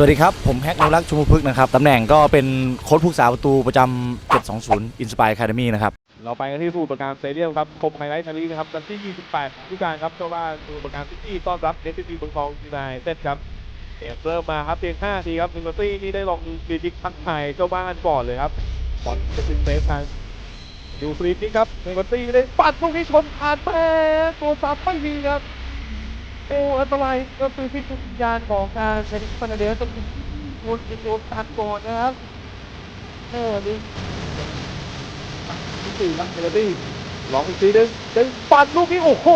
สวัสดีครับ ผมแฮกนวรักษ์ชมพฤกษ์นะครับ ตำแหน่งก็เป็นโค้ชผู้สาประตูประจำ 720 Inspire Academy นะครับ เราไปกันที่สมุทรปราการสเตเดียมครับคมไฮไลท์นาลีนะครับกันที่ 28ผู้การครับเจ้าบ้านสมุทรปราการซิตี้ต้อนรับเนสซิตี้เมืองทองยูไนเต็ดครับเกมเริ่มมาครับเพียง5ทีครับซิงเกิลตี้ที่ได้ลองดูฟรีคิกทักทายเจ้าบ้านก่อนเลยครับบอลจะถึงเซฟทางดูฟรีคิกครับซิงเกิลตี้ได้ปัดลูกนี้ชนผ่านไปตัวซับไม่ดีครับ โอ้อันตรายก็คือพิจารณาของการเซนฟานเดลต้องมุดโดนตัดก่อนนะครับเออดีที่สี่ครับเจลตี้ลองอีกทีนึงดึงปัดลูกนี้โอ้โห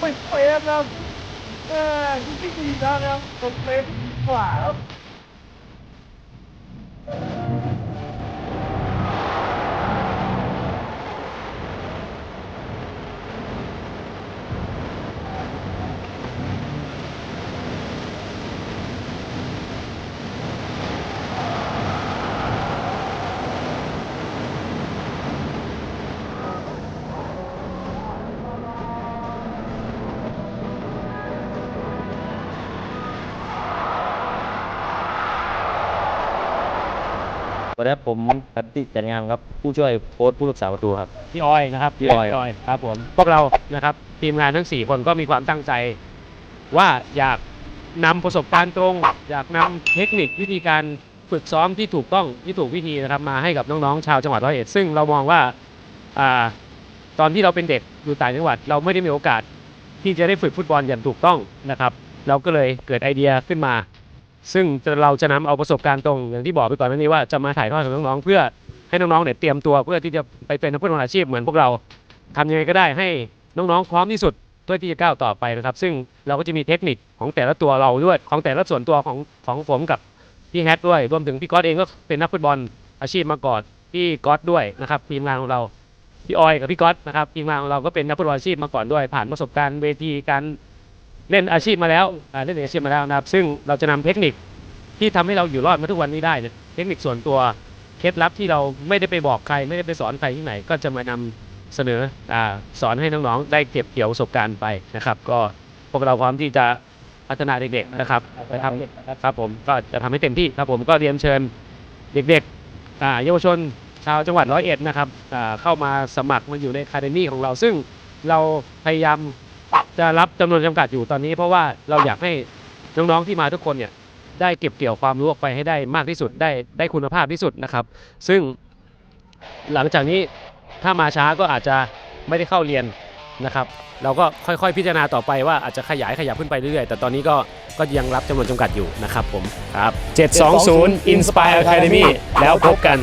ไม่เฟรมนะครับแม่ที่สี่แล้วนะครับตรงเฟรมกว่าครับ วัสดีครับผมพัตติจัดงานครับ ผู้ช่วยโค้ชผู้รักษาประตูครับ พี่ออยนะครับพี่ออย ครับผมพวกเรานะครับทีมงานทั้ง 4 คนก็มีความตั้งใจ ว่าอยากนำประสบการณ์ตรง อยากนำเทคนิควิธีการฝึกซ้อมที่ถูกต้องที่ถูกวิธีนะครับมาให้กับน้องๆชาวจังหวัดร้อยเอ็ดซึ่งเรามองว่าอ่าตอนที่เราเป็นเด็กอยู่ต่างจังหวัด เราไม่ได้มีโอกาสที่จะได้ฝึกฟุตบอลอย่างถูกต้องนะครับ เราก็เลยเกิดไอเดียขึ้นมา ซึ่งเราจะนำเอาประสบการณ์ตรงอย่างที่บอกไปก่อนหน้านี้ว่าจะมาถ่ายทอดกับน้องๆเพื่อให้น้องๆเนี่ยเตรียมตัวเพื่อที่จะไปเป็นนักฟุตบอลอาชีพเหมือนพวกเราทำยังไงก็ได้ให้น้องๆพร้อมที่สุดเพื่อที่จะก้าวต่อไปนะครับ ซึ่งเราก็จะมีเทคนิคของแต่ละตัวเราด้วยของแต่ละส่วนตัวของของผมกับพี่แฮทด้วยรวมถึงพี่ก๊อตเองก็เป็นนักฟุตบอลอาชีพมาก่อนพี่ก๊อตด้วยนะครับทีมงานของเราพี่ออยกับพี่ก๊อตนะครับทีมงานของเราก็เป็นนักฟุตบอลอาชีพมาก่อนด้วย ผ่านประสบการณ์เวทีการ เล่นอาชีพมาแล้วเล่นอาชีพมาแล้วนะครับ ซึ่งเราจะนำเทคนิคที่ทำให้เราอยู่รอดมาทุกวันนี้ได้เนี่ยเทคนิคส่วนตัวเคล็ดลับที่เราไม่ได้ไปบอกใคร ไม่ได้ไปสอนใครที่ไหน ก็จะมานำเสนออสอนให้น้องๆได้เก็บเกี่ยวประสบการณ์ไปนะครับ ก็พวกเราพร้อมที่จะพัฒนาเด็กๆนะครับไปทำครับผมก็จะทำให้เต็มที่ครับผมก็เรียนเชิญเด็กๆเยาวชนชาวจังหวัดร้อยเอ็ดนะครับเข้ามาสมัครมาอยู่ในคาเดมี่ของเราซึ่งเราพยายาม จะรับจำนวนจำกัดอยู่ตอนนี้ เพราะว่าเราอยากให้น้องๆที่มาทุกคนเนี่ยได้เก็บเกี่ยวความรู้ออกไปให้ได้มากที่สุดได้ได้คุณภาพที่สุดนะครับ ซึ่งหลังจากนี้ถ้ามาช้าก็อาจจะไม่ได้เข้าเรียนนะครับ เราก็ค่อยๆพิจารณาต่อไปว่าอาจจะขยายขยับขึ้นไปเรื่อยๆ แต่ตอนนี้ก็ก็ยังรับจำนวนจำกัดอยู่นะครับผมครับ 720 Inspire Academy แล้วพบกัน